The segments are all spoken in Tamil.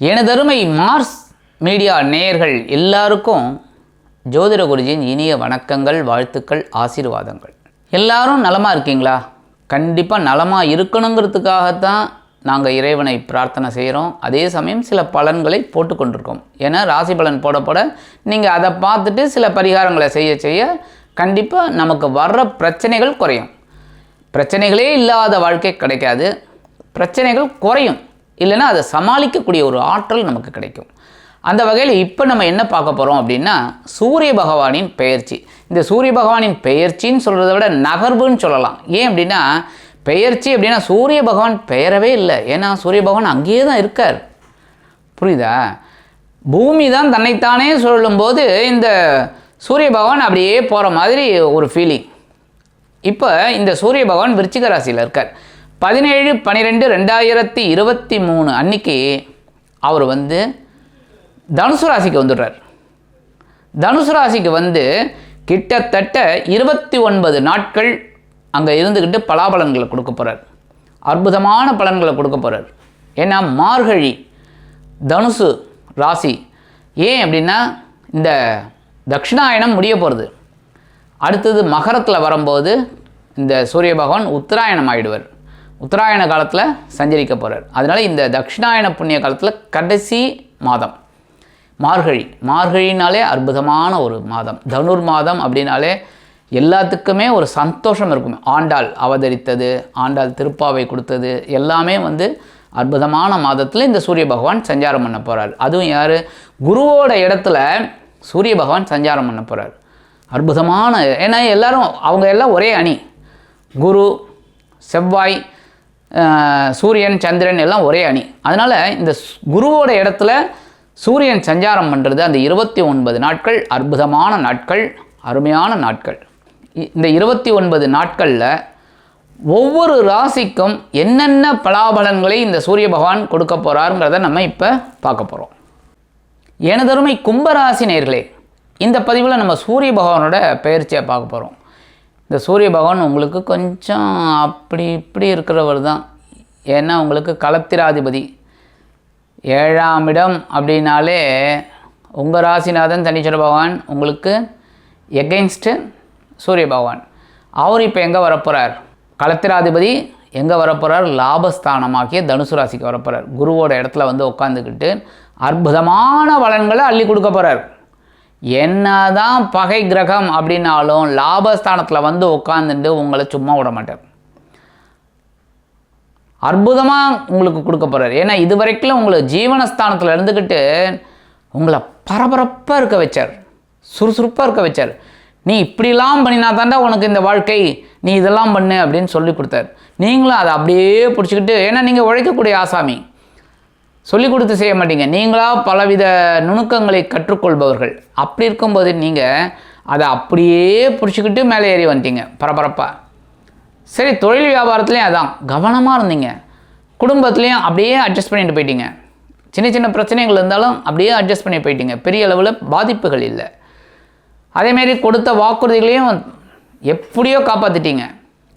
எனதருமை மார்ஸ் மீடியா நேயர்கள் எல்லாருக்கும் ஜோதிட குருஜியின் இனிய வணக்கங்கள் வாழ்த்துக்கள் ஆசீர்வாதங்கள். எல்லாரும் நலமாக இருக்கீங்களா? கண்டிப்பாக நலமாக இருக்கணுங்கிறதுக்காகத்தான் நாங்கள் இறைவனை பிரார்த்தனை செய்கிறோம் அதே சமயம் சில பலன்களை போட்டுக்கொண்டிருக்கோம் ஏன்னா ராசி பலன் போட போட நீங்கள் அதை பார்த்துட்டு சில பரிகாரங்களை செய்ய செய்ய கண்டிப்பாக நமக்கு வர்ற பிரச்சனைகள் குறையும். பிரச்சனைகளே இல்லாத வாழ்க்கை கிடைக்காது. பிரச்சனைகள் குறையும். இல்லைன்னா அதை சமாளிக்கக்கூடிய ஒரு ஆற்றல் நமக்கு கிடைக்கும். அந்த வகையில் இப்போ நம்ம என்ன பார்க்க போகிறோம் அப்படின்னா சூரிய பகவானின் பெயர்ச்சி. இந்த சூரிய பகவானின் பெயர்ச்சின்னு சொல்கிறத விட நகர்வுன்னு சொல்லலாம். ஏன் அப்படின்னா பெயர்ச்சி அப்படின்னா சூரிய பகவான் பெயரவே இல்லை. ஏன்னா சூரிய பகவான் அங்கேயே தான் இருக்கார். புரியுதா? பூமி தான் தன்னைத்தானே சொல்லும்போது இந்த சூரிய பகவான் அப்படியே போகிற மாதிரி ஒரு ஃபீலிங் இப்போ இந்த சூரிய பகவான் விருச்சிக ராசியில் இருக்கார். பதினேழு பன்னிரெண்டு ரெண்டாயிரத்தி இருபத்தி மூணு அன்னைக்கு அவர் வந்து தனுசு ராசிக்கு வந்துடுறார். தனுசு ராசிக்கு வந்து கிட்டத்தட்ட இருபத்தி ஒன்பது நாட்கள் அங்கே இருந்துக்கிட்டு பலாபலன்களை கொடுக்க போகிறார் அற்புதமான பலன்களை கொடுக்க போகிறார் ஏன்னா மார்கழி தனுசு ராசி ஏன் அப்படின்னா இந்த தட்சிணாயனம் முடிய போகிறது அடுத்தது மகரத்தில் வரும்போது இந்த சூரிய பகவான் உத்தராயணம் ஆயிடுவார். உத்தராயண காலத்தில் சஞ்சரிக்க போகிறார் அதனால் இந்த தட்சிணாயன புண்ணிய காலத்தில் கடைசி மாதம். மார்கழி. மார்கழினாலே அற்புதமான ஒரு மாதம். தனுர் மாதம் அப்படின்னாலே எல்லாத்துக்குமே ஒரு சந்தோஷம் இருக்கும். ஆண்டாள் அவதரித்தது ஆண்டாள் திருப்பாவை கொடுத்தது எல்லாமே வந்து அற்புதமான மாதத்தில் இந்த சூரிய பகவான் சஞ்சாரம் பண்ண போகிறார் அதுவும் யார்? குருவோட இடத்துல சூரிய பகவான் சஞ்சாரம் பண்ண போகிறார் அற்புதமான ஏன்னா எல்லாரும் அவங்க எல்லாம் ஒரே அணி. குரு செவ்வாய் சூரியன் சந்திரன் எல்லாம் ஒரே அணி. அதனால் இந்த ஸ்- குருவோட இடத்துல சூரியன் சஞ்சாரம் பண்ணுறது அந்த இருபத்தி ஒன்பது நாட்கள் அற்புதமான நாட்கள் அருமையான நாட்கள். இந்த இருபத்தி ஒன்பது நாட்களில் ஒவ்வொரு ராசிக்கும் என்னென்ன பலாபலன்களை இந்த சூரிய பகவான் கொடுக்க போகிறாருங்கிறத நம்ம இப்போ பார்க்க போகிறோம் எனதருமை கும்பராசி நேர்களே இந்த பதிவில் நம்ம சூரிய பகவானோட பெயர்ச்சியை பார்க்க போகிறோம் இந்த சூரிய பகவான் உங்களுக்கு கொஞ்சம் அப்படி இப்படி இருக்கிறவர் தான். ஏன்னா உங்களுக்கு களத்திராதிபதி ஏழாம் இடம் அப்படின்னாலே உங்கள் ராசிநாதன் சனீஸ்வர பகவான் உங்களுக்கு எகெயின்ஸ்ட்டு சூரிய பகவான். அவர் இப்போ எங்கே வரப்போகிறார் களத்திராதிபதி எங்கே வரப்போகிறார் லாபஸ்தானமாக்கிய தனுசு ராசிக்கு வரப்போகிறார் குருவோட இடத்துல வந்து உட்காந்துக்கிட்டு அற்புதமான பலன்களை அள்ளி கொடுக்க போகிறார் என்னதான் பகை கிரகம் அப்படின்னாலும் லாபஸ்தானத்தில் வந்து உட்காந்துட்டு உங்களை சும்மா விட மாட்டார். அற்புதமாக உங்களுக்கு கொடுக்க போகிறார் ஏன்னா இது வரைக்கும் உங்களை ஜீவனஸ்தானத்தில் இருந்துக்கிட்டு உங்களை பரபரப்பாக இருக்க வச்சார். சுறுசுறுப்பாக இருக்க வச்சார். நீ இப்படிலாம் பண்ணினா தாண்டா உனக்கு இந்த வாழ்க்கை நீ இதெல்லாம் பண்ணு அப்படின்னு சொல்லி கொடுத்தார். நீங்களும் அதை அப்படியே பிடிச்சிக்கிட்டு ஏன்னா நீங்கள் உழைக்கக்கூடிய ஆசாமி. சொல்லி கொடுத்து செய்ய மாட்டீங்க. நீங்களாக பலவித நுணுக்கங்களை கற்றுக்கொள்பவர்கள். அப்படி இருக்கும்போது நீங்கள் அதை அப்படியே பிடிச்சிக்கிட்டு மேலே ஏறி வந்துட்டீங்க. பரபரப்பாக சரி தொழில் வியாபாரத்துலேயும் அதான். கவனமாக இருந்தீங்க. குடும்பத்துலேயும் அப்படியே அட்ஜஸ்ட் பண்ணிட்டு போயிட்டீங்க. சின்ன சின்ன பிரச்சனைகள் இருந்தாலும் அப்படியே அட்ஜஸ்ட் பண்ணி போயிட்டீங்க. பெரிய அளவில் பாதிப்புகள் இல்லை. அதேமாரி கொடுத்த வாக்குறுதிகளையும் எப்படியோ காப்பாற்றிட்டீங்க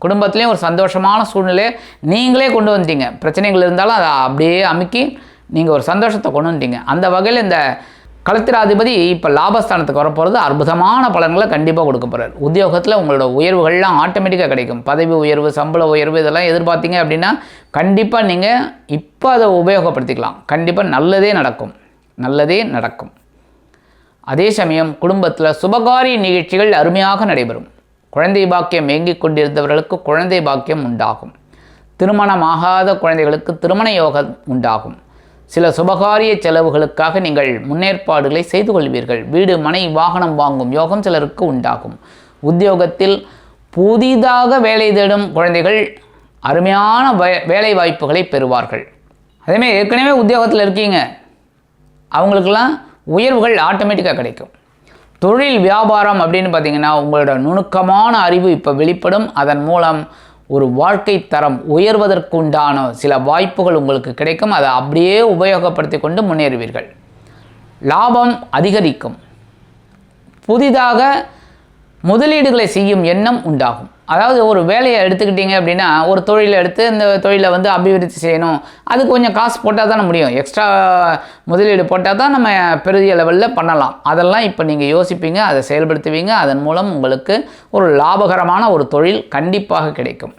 குடும்பத்துலேயும் ஒரு சந்தோஷமான சூழ்நிலையை நீங்களே கொண்டு வந்துட்டீங்க. பிரச்சனைகள் இருந்தாலும் அதை அப்படியே அமுக்கி நீங்கள் ஒரு சந்தோஷத்தை கொண்டு வந்துட்டீங்க. அந்த வகையில் இந்த களத்திராதிபதி இப்போ லாபஸ்தானத்துக்கு வரப்போகிறது அற்புதமான பலன்களை கண்டிப்பாக கொடுக்க போகிறார் உத்தியோகத்தில் உங்களோட உயர்வுகள்லாம் ஆட்டோமேட்டிக்காக கிடைக்கும். பதவி உயர்வு சம்பள உயர்வு இதெல்லாம் எதிர்பார்த்தீங்க அப்படின்னா கண்டிப்பாக நீங்கள் இப்போ அதை உபயோகப்படுத்திக்கலாம். கண்டிப்பாக நல்லதே நடக்கும். நல்லதே நடக்கும். அதே சமயம் குடும்பத்தில் சுபகாரிய நிகழ்ச்சிகள் அருமையாக நடைபெறும். குழந்தை பாக்கியம் ஏங்கிக் கொண்டிருந்தவர்களுக்கு குழந்தை பாக்கியம் உண்டாகும். திருமணமாகாத குழந்தைகளுக்கு திருமண யோகம் உண்டாகும். சில சுபகாரிய செலவுகளுக்காக நீங்கள் முன்னேற்பாடுகளை செய்து கொள்வீர்கள். வீடு மனை வாகனம் வாங்கும் யோகம் சிலருக்கு உண்டாகும். உத்தியோகத்தில் புதிதாக வேலை தேடும் குழந்தைகள் அருமையான வே- வேலை வாய்ப்புகளை பெறுவார்கள் அதேமாதிரி ஏற்கனவே உத்தியோகத்தில் இருக்கீங்க. அவங்களுக்கெல்லாம் உயர்வுகள் ஆட்டோமேட்டிக்காக கிடைக்கும். தொழில் வியாபாரம் அப்படின்னு பார்த்தீங்கன்னா உங்களோட நுணுக்கமான அறிவு இப்போ வெளிப்படும். அதன் மூலம் ஒரு வாழ்க்கை தரம் உயர்வதற்குண்டான சில வாய்ப்புகள் உங்களுக்கு கிடைக்கும். அதை அப்படியே உபயோகப்படுத்தி கொண்டு முன்னேறுவீர்கள். லாபம் அதிகரிக்கும். புதிதாக முதலீடுகளை செய்யும் எண்ணம் உண்டாகும். அதாவது ஒரு வேலையை எடுத்துக்கிட்டீங்க அப்படின்னா ஒரு தொழிலை எடுத்து இந்த தொழிலை வந்து அபிவிருத்தி செய்யணும். அதுக்கு கொஞ்சம் காசு போட்டால் தானே முடியும். எக்ஸ்ட்ரா முதலீடு போட்டால் தான் நம்ம பெரிய லெவலில் பண்ணலாம். அதெல்லாம் இப்போ நீங்கள் யோசிப்பீங்க அதை செயல்படுத்துவீங்க. அதன் மூலம் உங்களுக்கு ஒரு லாபகரமான ஒரு தொழில் கண்டிப்பாக கிடைக்கும்.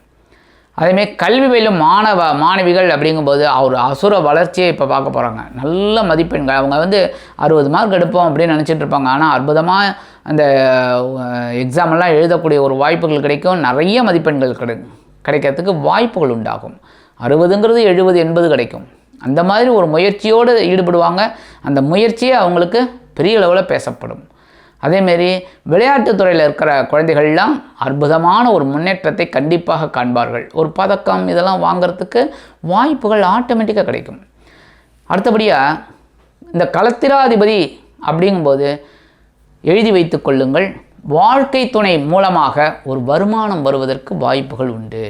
அதேமாரி கல்வி பயிலும் மாணவ மாணவிகள் அப்படிங்கும்போது அவர் அசுர வளர்ச்சியை இப்போ பார்க்க போகிறாங்க நல்ல மதிப்பெண்கள். அவங்க வந்து அறுபது மார்க் எடுப்போம் அப்படின்னு நினச்சிட்டு இருப்பாங்க. ஆனால் அற்புதமாக அந்த எக்ஸாம் எல்லாம் எழுதக்கூடிய ஒரு வாய்ப்புகள் கிடைக்கும். நிறைய மதிப்பெண்கள் கிடை கிடைக்கிறதுக்கு வாய்ப்புகள் உண்டாகும். அறுபதுங்கிறது எழுபது எண்பது கிடைக்கும். அந்த மாதிரி ஒரு முயற்சியோடு ஈடுபடுவாங்க. அந்த முயற்சியே அவங்களுக்கு பெரிய அளவில் பேசப்படும். அதேமாரி விளையாட்டுத்துறையில் இருக்கிற குழந்தைகள்லாம் அற்புதமான ஒரு முன்னேற்றத்தை கண்டிப்பாக காண்பார்கள். ஒரு பதக்கம் இதெல்லாம் வாங்குறதுக்கு வாய்ப்புகள் ஆட்டோமேட்டிக்காக கிடைக்கும். அடுத்தபடியாக இந்த கலத்திராதிபதி அப்படிங்கும்போது எழுதி வைத்து கொள்ளுங்கள் வாழ்க்கை துணை மூலமாக ஒரு வருமானம் வருவதற்கு வாய்ப்புகள் உண்டு.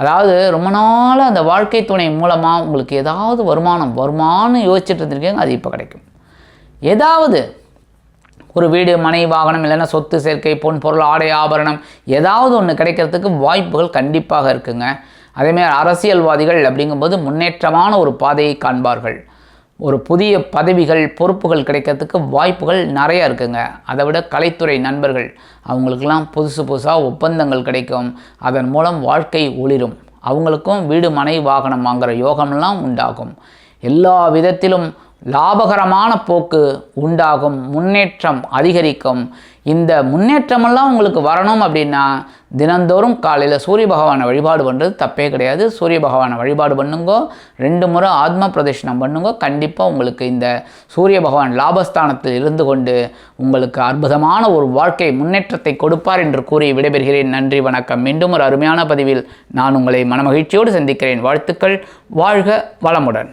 அதாவது ரொம்ப நாளாக அந்த வாழ்க்கை துணை மூலமாக உங்களுக்கு ஏதாவது வருமானம் வருமானு யோசிச்சுட்டு இருந்திருக்கீங்க அது இப்போ கிடைக்கும். ஏதாவது ஒரு வீடு மனை வாகனம் இல்லைன்னா சொத்து சேர்க்கை பொன் பொருள் ஆடை ஆபரணம் ஏதாவது ஒன்று கிடைக்கிறதுக்கு வாய்ப்புகள் கண்டிப்பாக இருக்குங்க. அதேமாதிரி அரசியல்வாதிகள் அப்படிங்கும்போது முன்னேற்றமான ஒரு பாதையை காண்பார்கள். ஒரு புதிய பதவிகள் பொறுப்புகள் கிடைக்கிறதுக்கு வாய்ப்புகள் நிறைய இருக்குங்க. அதை விட கலைத்துறை நண்பர்கள் அவங்களுக்கெல்லாம் புதுசு புதுசாக ஒப்பந்தங்கள் கிடைக்கும். அதன் மூலம் வாழ்க்கை ஒளிரும். அவங்களுக்கும் வீடு மனை வாகனம் வாங்குகிற யோகமெல்லாம் உண்டாகும். எல்லா விதத்திலும் லாபகரமான போக்கு உண்டாகும் முன்னேற்றம் அதிகரிக்கும். இந்த முன்னேற்றமெல்லாம் உங்களுக்கு வரணும் அப்படின்னா தினந்தோறும் காலையில் சூரிய பகவானை வழிபாடு பண்ணுறது தப்பே கிடையாது. சூரிய பகவானை வழிபாடு பண்ணுங்கோ ரெண்டு முறை ஆத்ம பிரதட்சணம் பண்ணுங்கோ. கண்டிப்பாக உங்களுக்கு இந்த சூரிய பகவான் லாபஸ்தானத்தில் இருந்து கொண்டு உங்களுக்கு அற்புதமான ஒரு வாழ்க்கை முன்னேற்றத்தை கொடுப்பார் என்று கூறி விடைபெறுகிறேன். நன்றி வணக்கம். மீண்டும் ஒரு அருமையான பதிவில் நான் உங்களை மனமகிழ்ச்சியோடு சந்திக்கிறேன். வாழ்த்துக்கள். வாழ்க வளமுடன்.